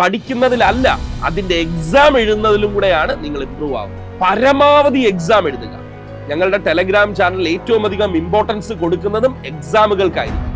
പഠിക്കുന്നതിലല്ല അതിന്റെ എക്സാം എഴുതുന്നതിലും കൂടെയാണ് നിങ്ങൾ ഇമ്പ്രൂവ് ആവുന്നത് പരമാവധി എക്സാം എഴുതുക. ഞങ്ങളുടെ ടെലഗ്രാം ചാനൽ ഏറ്റവും അധികം ഇമ്പോർട്ടൻസ് കൊടുക്കുന്നതും എക്സാമുകൾക്കായിരിക്കും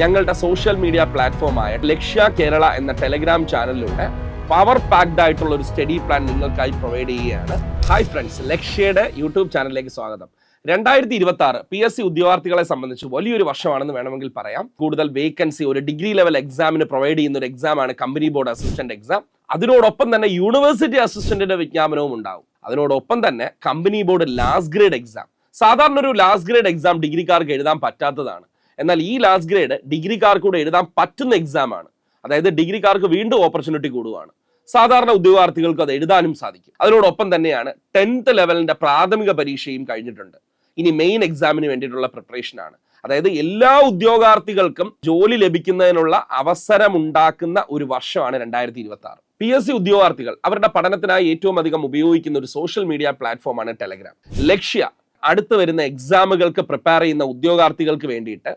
ഞങ്ങളുടെ സോഷ്യൽ മീഡിയ പ്ലാറ്റ്ഫോമായ ലക്ഷ്യ കേരള എന്ന ടെലഗ്രാം ചാനലിലൂടെ പവർ പാക്ഡ് ആയിട്ടുള്ള ഒരു സ്റ്റഡി പ്ലാൻ നിങ്ങൾക്കായി പ്രൊവൈഡ് ചെയ്യുകയാണ്. ഹായ് ഫ്രണ്ട്സ് ലക്ഷ്യയുടെ യൂട്യൂബ് ചാനലിലേക്ക് സ്വാഗതം. രണ്ടായിരത്തി ഇരുപത്തി ആറ് പി എസ് സി ഉദ്യോഗാർത്ഥികളെ സംബന്ധിച്ച് വലിയൊരു വർഷമാണെന്ന് വേണമെങ്കിൽ പറയാം. കൂടുതൽ വേക്കൻസി ഒരു ഡിഗ്രി ലെവൽ എക്സാമിന് പ്രൊവൈഡ് ചെയ്യുന്ന ഒരു എക്സാമാണ് കമ്പനി ബോർഡ് അസിസ്റ്റന്റ് എക്സാം അതിനോടൊപ്പം തന്നെ യൂണിവേഴ്സിറ്റി അസിസ്റ്റന്റിന്റെ വിജ്ഞാപനവും ഉണ്ടാവും. അതിനോടൊപ്പം തന്നെ company board last grade exam സാധാരണ ഒരു ലാസ്റ്റ് ഗ്രേഡ് എക്സാം ഡിഗ്രിക്കാർക്ക് എഴുതാൻ പറ്റാത്തതാണ്. എന്നാൽ ഈ ലാസ്റ്റ് ഗ്രേഡ് ഡിഗ്രിക്കാർക്ക് കൂടെ എഴുതാൻ പറ്റുന്ന എക്സാം ആണ്. അതായത് ഡിഗ്രിക്കാർക്ക് വീണ്ടും ഓപ്പർച്യൂണിറ്റി കൂടുവാണ്. സാധാരണ ഉദ്യോഗാർത്ഥികൾക്ക് അത് എഴുതാനും സാധിക്കും. അതിനോടൊപ്പം തന്നെയാണ് ടെൻത്ത് ലെവലിന്റെ പ്രാഥമിക പരീക്ഷയും കഴിഞ്ഞിട്ടുണ്ട്. ഇനി മെയിൻ എക്സാമിന് വേണ്ടിയിട്ടുള്ള പ്രിപ്പറേഷൻ ആണ്. അതായത് എല്ലാ ഉദ്യോഗാർത്ഥികൾക്കും ജോലി ലഭിക്കുന്നതിനുള്ള അവസരം ഉണ്ടാക്കുന്ന ഒരു വർഷമാണ് രണ്ടായിരത്തി ഇരുപത്തി ആറ് പി എസ് സി ഉദ്യോഗാർത്ഥികൾ അവരുടെ പഠനത്തിനായി ഏറ്റവും അധികം ഉപയോഗിക്കുന്ന ഒരു സോഷ്യൽ മീഡിയ പ്ലാറ്റ്ഫോമാണ് ടെലഗ്രാം ലക്ഷ്യ അടുത്ത് വരുന്ന എക്സാമുകൾക്ക് പ്രിപ്പയർ ചെയ്യുന്ന ഉദ്യോഗാർത്ഥികൾക്ക് വേണ്ടിയിട്ട്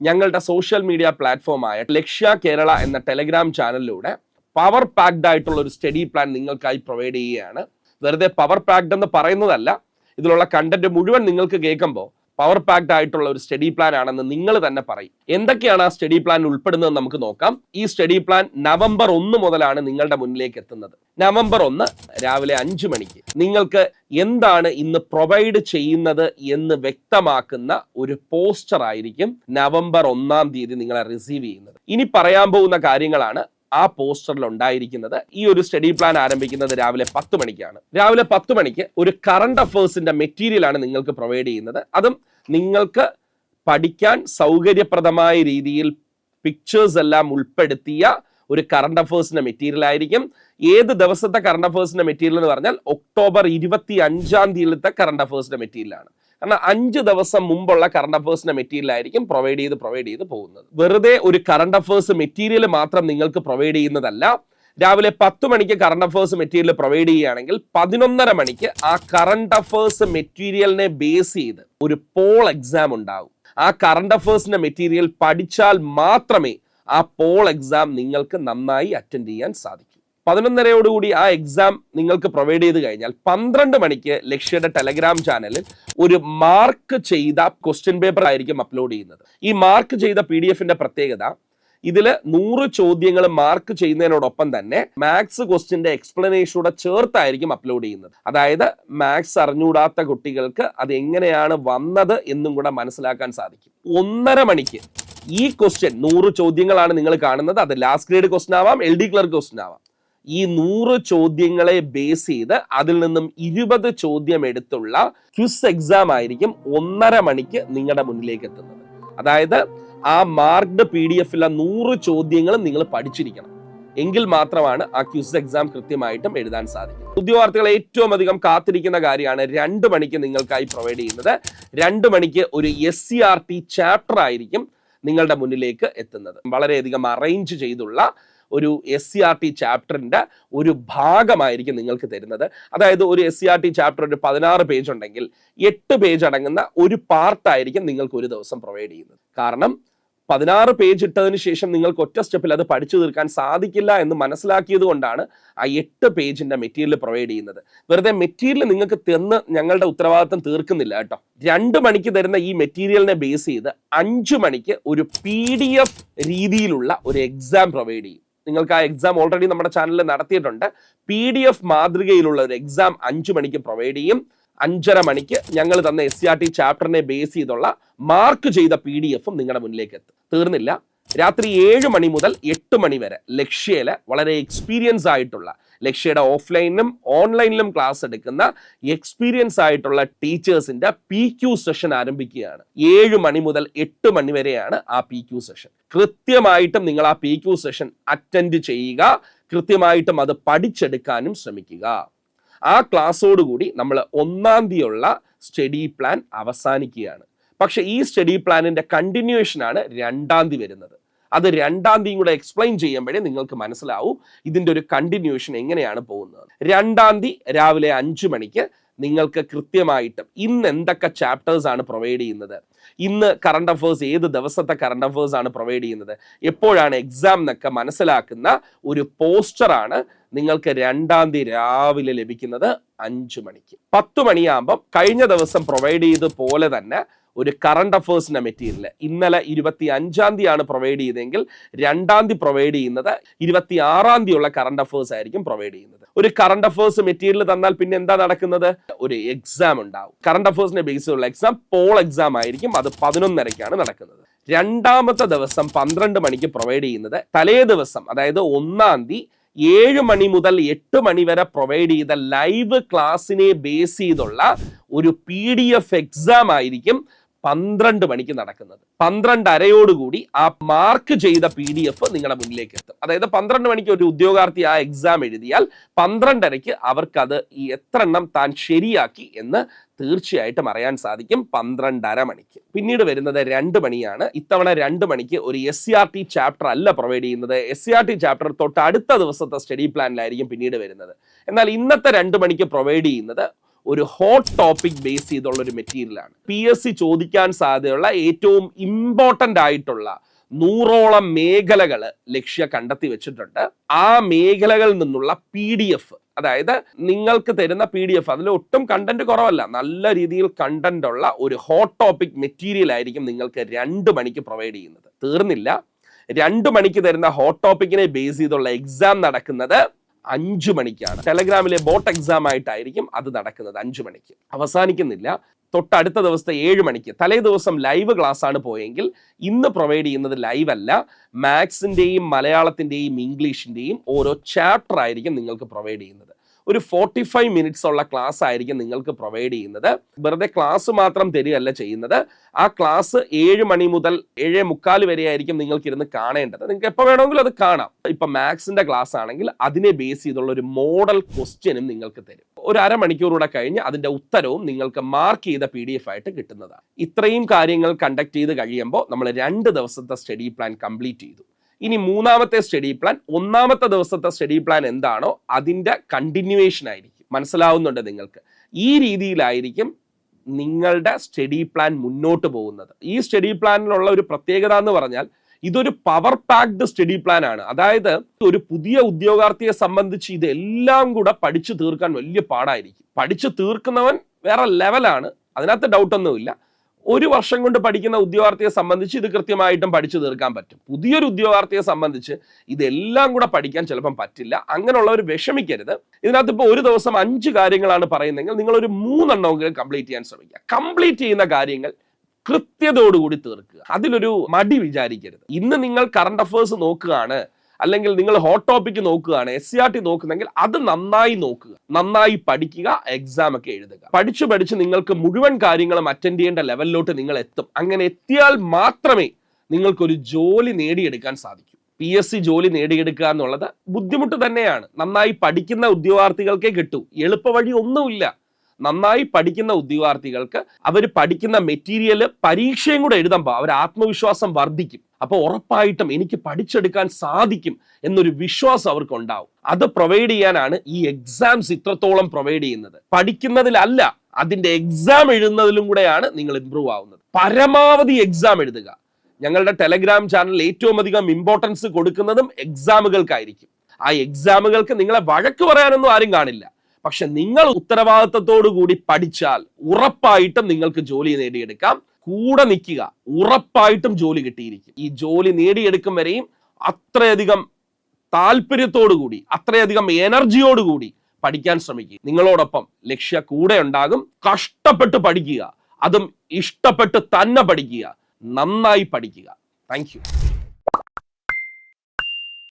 ഞങ്ങളുടെ സോഷ്യൽ മീഡിയ പ്ലാറ്റ്ഫോമായ ലക്ഷ്യ കേരള എന്ന ടെലഗ്രാം ചാനലിലൂടെ പവർ പാക്ഡ് ആയിട്ടുള്ള ഒരു സ്റ്റഡി പ്ലാൻ നിങ്ങൾക്കായി പ്രൊവൈഡ് ചെയ്യുകയാണ്. വെറുതെ പവർ പാക്ഡ് എന്ന് പറയുന്നതല്ല ഇതിലുള്ള കണ്ടന്റ് മുഴുവൻ നിങ്ങൾക്ക് കേൾക്കുമ്പോൾ പവർ പാക്ഡ് ആയിട്ടുള്ള ഒരു സ്റ്റഡി പ്ലാൻ ആണെന്ന് നിങ്ങൾ തന്നെ പറയും. എന്തൊക്കെയാണ് ആ സ്റ്റഡി പ്ലാൻ ഉൾപ്പെടുന്നത് നമുക്ക് നോക്കാം. ഈ സ്റ്റഡി പ്ലാൻ നവംബർ ഒന്ന് മുതലാണ് നിങ്ങളുടെ മുന്നിലേക്ക് എത്തുന്നത്. നവംബർ ഒന്ന് രാവിലെ അഞ്ചു മണിക്ക്. നിങ്ങൾക്ക് എന്താണ് ഇന്ന് പ്രൊവൈഡ് ചെയ്യുന്നത് എന്ന് വ്യക്തമാക്കുന്ന ഒരു പോസ്റ്റർ ആയിരിക്കും നവംബർ ഒന്നാം തീയതി നിങ്ങളെ റിസീവ് ചെയ്യുന്നത്. ഇനി പറയാൻ പോകുന്ന കാര്യങ്ങളാണ് ആ പോസ്റ്ററിൽ ഉണ്ടായിരിക്കുന്നത് ഈ ഒരു സ്റ്റഡി പ്ലാൻ ആരംഭിക്കുന്നത് രാവിലെ പത്ത് മണിക്കാണ്. രാവിലെ പത്ത് മണിക്ക് ഒരു കറണ്ട് അഫേഴ്സിന്റെ മെറ്റീരിയൽ ആണ് നിങ്ങൾക്ക് പ്രൊവൈഡ് ചെയ്യുന്നത്. അതും നിങ്ങൾക്ക് പഠിക്കാൻ സൗകര്യപ്രദമായ രീതിയിൽ പിക്ചേഴ്സ് എല്ലാം ഉൾപ്പെടുത്തിയ ഒരു കറണ്ട് അഫേഴ്സിന്റെ മെറ്റീരിയൽ ആയിരിക്കും. ഏത് ദിവസത്തെ കറണ്ട് അഫേഴ്സിന്റെ മെറ്റീരിയൽ എന്ന് പറഞ്ഞാൽ ഒക്ടോബർ ഇരുപത്തി അഞ്ചാം തീയതിയിലത്തെ കറണ്ട് അഫേഴ്സിന്റെ മെറ്റീരിയൽ ആണ്. കാരണം അഞ്ച് ദിവസം മുമ്പുള്ള കറണ്ട് അഫേഴ്സിന്റെ മെറ്റീരിയൽ ആയിരിക്കും പ്രൊവൈഡ് ചെയ്ത് പ്രൊവൈഡ് ചെയ്ത് പോകുന്നത്. വെറുതെ ഒരു കറണ്ട് അഫേഴ്സ് മെറ്റീരിയൽ മാത്രം നിങ്ങൾക്ക് പ്രൊവൈഡ് ചെയ്യുന്നതല്ല. രാവിലെ പത്ത് മണിക്ക് കറണ്ട് അഫേഴ്സ് മെറ്റീരിയൽ പ്രൊവൈഡ് ചെയ്യുകയാണെങ്കിൽ പതിനൊന്നര മണിക്ക് ആ കറണ്ട് അഫേഴ്സ് മെറ്റീരിയലിനെ ബേസ് ചെയ്ത് ഒരു പോൾ എക്സാം ഉണ്ടാകും ആ കറണ്ട് അഫേഴ്സിന്റെ മെറ്റീരിയൽ പഠിച്ചാൽ മാത്രമേ ആ പോൾ എക്സാം നിങ്ങൾക്ക് നന്നായി അറ്റൻഡ് ചെയ്യാൻ സാധിക്കൂ. പതിനൊന്നരയോടുകൂടി ആ എക്സാം നിങ്ങൾക്ക് പ്രൊവൈഡ് ചെയ്ത് കഴിഞ്ഞാൽ പന്ത്രണ്ട് മണിക്ക് ലക്ഷ്യയുടെ ടെലഗ്രാം ചാനലിൽ ഒരു മാർക്ക് ചെയ്ത ക്വസ്റ്റ്യൻ പേപ്പർ ആയിരിക്കും അപ്ലോഡ് ചെയ്യുന്നത്. ഈ മാർക്ക് ചെയ്ത പി ഡി എഫിന്റെ പ്രത്യേകത ഇതിൽ നൂറ് ചോദ്യങ്ങൾ മാർക്ക് ചെയ്യുന്നതിനോടൊപ്പം തന്നെ മാത്സ് ക്വസ്റ്റ്യന്റെ എക്സ്പ്ലനേഷനൂടെ ചേർത്തായിരിക്കും അപ്ലോഡ് ചെയ്യുന്നത്. അതായത് മാത്സ് അറിഞ്ഞുകൂടാത്ത കുട്ടികൾക്ക് അത് എങ്ങനെയാണ് വന്നത് എന്നും കൂടെ മനസ്സിലാക്കാൻ സാധിക്കും. ഒന്നര മണിക്ക് ഈ ക്വസ്റ്റ്യൻ നൂറ് ചോദ്യങ്ങളാണ് നിങ്ങൾ കാണുന്നത്. അത് ലാസ്റ്റ് ഗ്രേഡ് ക്വസ്റ്റ്യൻ ആവാം എൽ ഡി ക്ലർക്ക് ക്വസ്റ്റ്യൻ ആവാം. ഈ നൂറ് ചോദ്യങ്ങളെ ബേസ് ചെയ്ത് അതിൽ നിന്നും ഇരുപത് ചോദ്യം എടുത്തുള്ള ക്വിസ് എക്സാം ആയിരിക്കും ഒന്നര മണിക്ക് നിങ്ങളുടെ മുന്നിലേക്ക് എത്തുന്നത്. അതായത് ആ മാർക്ക്ഡ് പി ഡി എഫിലെ നൂറ് ചോദ്യങ്ങളും നിങ്ങൾ പഠിച്ചിരിക്കണം. എങ്കിൽ മാത്രമാണ് ആ ക്വിസ് എക്സാം കൃത്യമായിട്ടും എഴുതാൻ സാധിക്കും. ഉദ്യോഗാർത്ഥികൾ ഏറ്റവും അധികം കാത്തിരിക്കുന്ന കാര്യമാണ് രണ്ട് മണിക്ക് നിങ്ങൾക്കായി പ്രൊവൈഡ് ചെയ്യുന്നത്. രണ്ട് മണിക്ക് ഒരു S C R T chapter ആയിരിക്കും നിങ്ങളുടെ മുന്നിലേക്ക് എത്തുന്നത്. വളരെയധികം അറേഞ്ച് ചെയ്തുള്ള ഒരു എസ് സി ആർ ടി ചാപ്റ്ററിന്റെ ഒരു ഭാഗമായിരിക്കും നിങ്ങൾക്ക് തരുന്നത്. അതായത് ഒരു S C R T chapter ഒരു പതിനാറ് പേജ് ഉണ്ടെങ്കിൽ എട്ട് പേജ് അടങ്ങുന്ന ഒരു പാർട്ടായിരിക്കും നിങ്ങൾക്ക് ഒരു ദിവസം പ്രൊവൈഡ് ചെയ്യുന്നത്. കാരണം പതിനാറ് പേജ് ഇട്ടതിന് ശേഷം നിങ്ങൾക്ക് ഒറ്റ സ്റ്റെപ്പിൽ അത് പഠിച്ചു തീർക്കാൻ സാധിക്കില്ല എന്ന് മനസ്സിലാക്കിയത് കൊണ്ടാണ് ആ എട്ട് പേജിന്റെ മെറ്റീരിയൽ പ്രൊവൈഡ് ചെയ്യുന്നത്. വെറുതെ മെറ്റീരിയൽ നിങ്ങൾക്ക് തന്ന് ഞങ്ങളുടെ ഉത്തരവാദിത്തം തീർക്കുന്നില്ല കേട്ടോ. രണ്ട് മണിക്ക് തരുന്ന ഈ മെറ്റീരിയലിനെ ബേസ് ചെയ്ത് അഞ്ചു മണിക്ക് ഒരു പി രീതിയിലുള്ള ഒരു എക്സാം പ്രൊവൈഡ് ചെയ്യും. നിങ്ങൾക്ക് ആ എക്സാം ഓൾറെഡി നമ്മുടെ ചാനലിൽ നടത്തിയിട്ടുണ്ട്. പി ഡി എഫ് മാതൃകയിലുള്ള ഒരു എക്സാം അഞ്ചു മണിക്ക് പ്രൊവൈഡ് ചെയ്യും. അഞ്ചര മണിക്ക് ഞങ്ങൾ തന്ന എസ് സി ആർ ടി ചാപ്റ്ററിനെ ബേസ് ചെയ്തുള്ള മാർക്ക് ചെയ്ത പി ഡി എഫും നിങ്ങളുടെ മുന്നിലേക്ക് എത്തും. തീർന്നില്ല. രാത്രി ഏഴ് മണി മുതൽ എട്ട് മണി വരെ ലക്ഷ്യയിൽ വളരെ എക്സ്പീരിയൻസ് ആയിട്ടുള്ള ലക്ഷ്യയുടെ ഓഫ്ലൈനിലും ഓൺലൈനിലും ക്ലാസ് എടുക്കുന്ന എക്സ്പീരിയൻസ് ആയിട്ടുള്ള ടീച്ചേഴ്സിന്റെ പി ക്യു സെഷൻ ആരംഭിക്കുകയാണ്. ഏഴ് മണി മുതൽ എട്ട് മണി വരെയാണ് ആ പി ക്യു സെഷൻ കൃത്യമായിട്ടും നിങ്ങൾ ആ പി ക്യു സെഷൻ അറ്റൻഡ് ചെയ്യുക. കൃത്യമായിട്ടും അത് പഠിച്ചെടുക്കാനും ശ്രമിക്കുക. ആ ക്ലാസ്സോടുകൂടി നമ്മൾ ഒന്നാം തീയതിയുള്ള സ്റ്റഡി പ്ലാൻ അവസാനിക്കുകയാണ്. പക്ഷേ ഈ സ്റ്റഡി പ്ലാനിന്റെ കണ്ടിന്യൂഷനാണ് രണ്ടാം തീയതി വരുന്നത്. അത് രണ്ടാം തീയതി കൂടെ എക്സ്പ്ലെയിൻ ചെയ്യുമ്പോഴേ നിങ്ങൾക്ക് മനസ്സിലാവൂ ഇതിന്റെ ഒരു കണ്ടിന്യൂഷൻ എങ്ങനെയാണ് പോകുന്നത്. രണ്ടാം തീയതി രാവിലെ അഞ്ച് മണിക്ക് നിങ്ങൾക്ക് കൃത്യമായിട്ടും ഇന്ന് എന്തൊക്കെ ചാപ്റ്റേഴ്സ് ആണ് പ്രൊവൈഡ് ചെയ്യുന്നത്? ഇന്ന് കറണ്ട് അഫേഴ്സ് ഏത് ദിവസത്തെ കറണ്ട് അഫേഴ്സ് ആണ് പ്രൊവൈഡ് ചെയ്യുന്നത്? എപ്പോഴാണ് എക്സാം എന്നൊക്കെ മനസ്സിലാക്കുന്ന ഒരു പോസ്റ്ററാണ് നിങ്ങൾക്ക് രണ്ടാം തീയതി രാവിലെ ലഭിക്കുന്നത് അഞ്ചു മണിക്ക്. പത്ത് മണിയാകുമ്പം കഴിഞ്ഞ ദിവസം പ്രൊവൈഡ് ചെയ്ത പോലെ തന്നെ ഒരു കറണ്ട് അഫേഴ്സിന്റെ മെറ്റീരിയൽ ഇന്നലെ ഇരുപത്തി അഞ്ചാം തീയതിയാണ് പ്രൊവൈഡ് ചെയ്തതെങ്കിൽ രണ്ടാം തീയതി പ്രൊവൈഡ് ചെയ്യുന്നത് ഇരുപത്തി ആറാം തീയതിയുള്ള കറണ്ട് അഫേഴ്സ് ആയിരിക്കും പ്രൊവൈഡ് ചെയ്യുന്നത്. ഒരു കറണ്ട് അഫേഴ്സ് മെറ്റീരിയൽ തന്നാൽ പിന്നെ എന്താ നടക്കുന്നത്? ഒരു എക്സാം ഉണ്ടാവും. കറണ്ട് അഫേഴ്സിന്റെ ബേസിലുള്ള എക്സാം പോൾ എക്സാം ആയിരിക്കും. അത് പതിനൊന്നരയ്ക്കാണ് നടക്കുന്നത്. രണ്ടാമത്തെ ദിവസം പന്ത്രണ്ട് മണിക്ക് പ്രൊവൈഡ് ചെയ്യുന്നത് തലേ ദിവസം അതായത് ഒന്നാം തീയതി ഏഴ് മണി മുതൽ എട്ട് മണി വരെ പ്രൊവൈഡ് ചെയ്ത ലൈവ് ക്ലാസ്സിനെ ബേസ് ചെയ്തുള്ള ഒരു പി ഡി എഫ് എക്സാം ആയിരിക്കും പന്ത്രണ്ട് മണിക്ക് നടക്കുന്നത്. പന്ത്രണ്ട് അരയോടുകൂടി ആ മാർക്ക് ചെയ്ത പി ഡി എഫ് നിങ്ങളുടെ മുന്നിലേക്ക് എത്തും. അതായത് പന്ത്രണ്ട് മണിക്ക് ഒരു ഉദ്യോഗാർത്ഥി ആ എക്സാം എഴുതിയാൽ പന്ത്രണ്ടരയ്ക്ക് അവർക്കത് ഈ എത്ര എണ്ണം താൻ ശരിയാക്കി എന്ന് തീർച്ചയായിട്ടും അറിയാൻ സാധിക്കും പന്ത്രണ്ടര മണിക്ക്. പിന്നീട് വരുന്നത് രണ്ട് മണിയാണ്. ഇത്തവണ രണ്ട് മണിക്ക് ഒരു S C R T chapter അല്ല പ്രൊവൈഡ് ചെയ്യുന്നത്. S C R T chapter തൊട്ട് അടുത്ത ദിവസത്തെ സ്റ്റഡി പ്ലാനിലായിരിക്കും പിന്നീട് വരുന്നത്. എന്നാൽ ഇന്നത്തെ രണ്ട് മണിക്ക് പ്രൊവൈഡ് ചെയ്യുന്നത് ഒരു ഹോട്ട് ടോപ്പിക് ബേസ് ചെയ്തുള്ള ഒരു മെറ്റീരിയലാണ് പി എസ് സി ചോദിക്കാൻ സാധ്യതയുള്ള ഏറ്റവും ഇമ്പോർട്ടന്റ് ആയിട്ടുള്ള നൂറോളം മേഖലകൾ ലക്ഷ്യ കണ്ടെത്തി വെച്ചിട്ടുണ്ട്. ആ മേഖലകളിൽ നിന്നുള്ള പി ഡി എഫ് അതായത് നിങ്ങൾക്ക് തരുന്ന പി ഡി എഫ് അതിൽ ഒട്ടും കണ്ടന്റ് കുറവല്ല. നല്ല രീതിയിൽ കണ്ടന്റ് ഉള്ള ഒരു ഹോട്ട് ടോപ്പിക് മെറ്റീരിയൽ ആയിരിക്കും നിങ്ങൾക്ക് രണ്ട് മണിക്ക് പ്രൊവൈഡ് ചെയ്യുന്നത്. തീർന്നില്ല. രണ്ട് മണിക്ക് തരുന്ന ഹോട്ട് ടോപ്പിക്കിനെ ബേസ് ചെയ്തുള്ള എക്സാം നടക്കുന്നത് അഞ്ചു മണിക്കാണ്. ടെലഗ്രാമിലെ ബോട്ട് എക്സാം ആയിട്ടായിരിക്കും അത് നടക്കുന്നത് അഞ്ചു മണിക്ക്. അവസാനിക്കുന്നില്ല. തൊട്ടടുത്ത ദിവസത്തെ ഏഴ് മണിക്ക്. തലേ ദിവസം ലൈവ് ക്ലാസ് ആണ് പോയെങ്കിൽ ഇന്ന് പ്രൊവൈഡ് ചെയ്യുന്നത് ലൈവ് അല്ല. മാത്സിന്റെയും മലയാളത്തിന്റെയും ഇംഗ്ലീഷിന്റെയും ഓരോ ചാപ്റ്റർ ആയിരിക്കും നിങ്ങൾക്ക് പ്രൊവൈഡ് ചെയ്യുന്നത്. ഒരു ഫോർട്ടി ഫൈവ് മിനിറ്റ്സ് ഉള്ള ക്ലാസ് ആയിരിക്കും നിങ്ങൾക്ക് പ്രൊവൈഡ് ചെയ്യുന്നത്. വെറുതെ ക്ലാസ് മാത്രം തരികയല്ല ചെയ്യുന്നത്. ആ ക്ലാസ് ഏഴ് മണി മുതൽ ഏഴ് മുക്കാൽ വരെ ആയിരിക്കും നിങ്ങൾക്ക് ഇരുന്ന് കാണേണ്ടത്. നിങ്ങൾക്ക് എപ്പോൾ വേണമെങ്കിലും അത് കാണാം. ഇപ്പൊ മാത്സിന്റെ ക്ലാസ് ആണെങ്കിൽ അതിനെ ബേസ് ചെയ്തുള്ള ഒരു മോഡൽ ക്വസ്റ്റ്യനും നിങ്ങൾക്ക് തരും. ഒരു അരമണിക്കൂറൂടെ കഴിഞ്ഞ് അതിന്റെ ഉത്തരവും നിങ്ങൾക്ക് മാർക്ക് ചെയ്ത പി ആയിട്ട് കിട്ടുന്നതാണ്. ഇത്രയും കാര്യങ്ങൾ കണ്ടക്ട് ചെയ്ത് കഴിയുമ്പോൾ നമ്മൾ രണ്ട് ദിവസത്തെ സ്റ്റഡി പ്ലാൻ കംപ്ലീറ്റ് ചെയ്തു. ഇനി മൂന്നാമത്തെ സ്റ്റഡി പ്ലാൻ ഒന്നാമത്തെ ദിവസത്തെ സ്റ്റഡി പ്ലാൻ എന്താണോ അതിന്റെ കണ്ടിന്യൂവേഷൻ ആയിരിക്കും. മനസ്സിലാവുന്നുണ്ട് നിങ്ങൾക്ക്? ഈ രീതിയിലായിരിക്കും നിങ്ങളുടെ സ്റ്റഡി പ്ലാൻ മുന്നോട്ട് പോകുന്നത്. ഈ സ്റ്റഡി പ്ലാനിലുള്ള ഒരു പ്രത്യേകത എന്ന് പറഞ്ഞാൽ ഇതൊരു പവർ പാക്ഡ് സ്റ്റഡി പ്ലാൻ ആണ്. അതായത് ഒരു പുതിയ ഉദ്യോഗാർത്ഥിയെ സംബന്ധിച്ച് ഇതെല്ലാം കൂടെ പഠിച്ചു തീർക്കാൻ വലിയ പാടായിരിക്കും. പഠിച്ചു തീർക്കുന്നവൻ വേറെ ലെവലാണ് അതിനകത്ത് ഡൗട്ടൊന്നുമില്ല ഒരു വർഷം കൊണ്ട് പഠിക്കുന്ന ഉദ്യോഗാർത്ഥിയെ സംബന്ധിച്ച് ഇത് കൃത്യമായിട്ടും പഠിച്ചു തീർക്കാൻ പറ്റും. പുതിയൊരു ഉദ്യോഗാർത്ഥിയെ സംബന്ധിച്ച് ഇതെല്ലാം കൂടെ പഠിക്കാൻ ചിലപ്പം പറ്റില്ല. അങ്ങനെയുള്ളവർ വിഷമിക്കരുത്. ഇതിനകത്ത് ഇപ്പോൾ ഒരു ദിവസം അഞ്ച് കാര്യങ്ങളാണ് പറയുന്നതെങ്കിൽ നിങ്ങൾ ഒരു മൂന്നെണ്ണമെങ്കിലും കംപ്ലീറ്റ് ചെയ്യാൻ ശ്രമിക്കുക. കംപ്ലീറ്റ് ചെയ്യുന്ന കാര്യങ്ങൾ കൃത്യതയോടുകൂടി തീർക്കുക. അതിലൊരു മടി വിചാരിക്കരുത്. ഇന്ന് നിങ്ങൾ കറണ്ട് അഫേഴ്സ് നോക്കുകയാണ്. അല്ലെങ്കിൽ നിങ്ങൾ ഹോട്ട് ടോപ്പിക്ക് നോക്കുകയാണ് എസ് സി ആർ ടി നോക്കുന്നെങ്കിൽ അത് നന്നായി നോക്കുക നന്നായി പഠിക്കുക എക്സാം ഒക്കെ എഴുതുക. പഠിച്ചു പഠിച്ച് നിങ്ങൾക്ക് മുഴുവൻ കാര്യങ്ങളും അറ്റൻഡ് ചെയ്യേണ്ട ലെവലിലോട്ട് നിങ്ങൾ എത്തും. അങ്ങനെ എത്തിയാൽ മാത്രമേ നിങ്ങൾക്കൊരു ജോലി നേടിയെടുക്കാൻ സാധിക്കൂ. പി എസ് സി ജോലി നേടിയെടുക്കുക എന്നുള്ളത് ബുദ്ധിമുട്ട് തന്നെയാണ്. നന്നായി പഠിക്കുന്ന ഉദ്യോഗാർത്ഥികൾക്കേ കിട്ടൂ. എളുപ്പ വഴി ഒന്നുമില്ല. നന്നായി പഠിക്കുന്ന ഉദ്യോഗാർത്ഥികൾക്ക് അവർ പഠിക്കുന്ന മെറ്റീരിയൽ പരീക്ഷയും കൂടെ എഴുതുമ്പോൾ അവർ ആത്മവിശ്വാസം വർദ്ധിക്കും. അപ്പോൾ ഉറപ്പായിട്ടും എനിക്ക് പഠിച്ചെടുക്കാൻ സാധിക്കും എന്നൊരു വിശ്വാസം അവർക്ക് ഉണ്ടാവും അത് പ്രൊവൈഡ് ചെയ്യാനാണ് ഈ എക്സാംസ് ഇത്രത്തോളം പ്രൊവൈഡ് ചെയ്യുന്നത്. പഠിക്കുന്നതിലല്ല അതിന്റെ എക്സാം എഴുതുന്നതിലും കൂടെയാണ് നിങ്ങൾ ഇമ്പ്രൂവ് ആവുന്നത്. പരമാവധി എക്സാം എഴുതുക. ഞങ്ങളുടെ ടെലഗ്രാം ചാനലിൽ ഏറ്റവും അധികം ഇമ്പോർട്ടൻസ് കൊടുക്കുന്നതും എക്സാമുകൾക്കായിരിക്കും ആ എക്സാമുകൾക്ക് നിങ്ങളെ വഴക്ക് പറയാനൊന്നും ആരും കാണില്ല. പക്ഷെ നിങ്ങൾ ഉത്തരവാദിത്തത്തോടു കൂടി പഠിച്ചാൽ ഉറപ്പായിട്ടും നിങ്ങൾക്ക് ജോലി നേടിയെടുക്കാം. കൂടെ നിൽക്കുക ഉറപ്പായിട്ടും ജോലി കിട്ടിയിരിക്കും. ഈ ജോലി നേടിയെടുക്കും വരെയും അത്രയധികം താല്പര്യത്തോടു കൂടി അത്രയധികം എനർജിയോടുകൂടി പഠിക്കാൻ ശ്രമിക്കുക. നിങ്ങളോടൊപ്പം ലക്ഷ്യ കൂടെ ഉണ്ടാകും. കഷ്ടപ്പെട്ട് പഠിക്കുക. അതും ഇഷ്ടപ്പെട്ട് തന്നെ പഠിക്കുക. നന്നായി പഠിക്കുക. താങ്ക്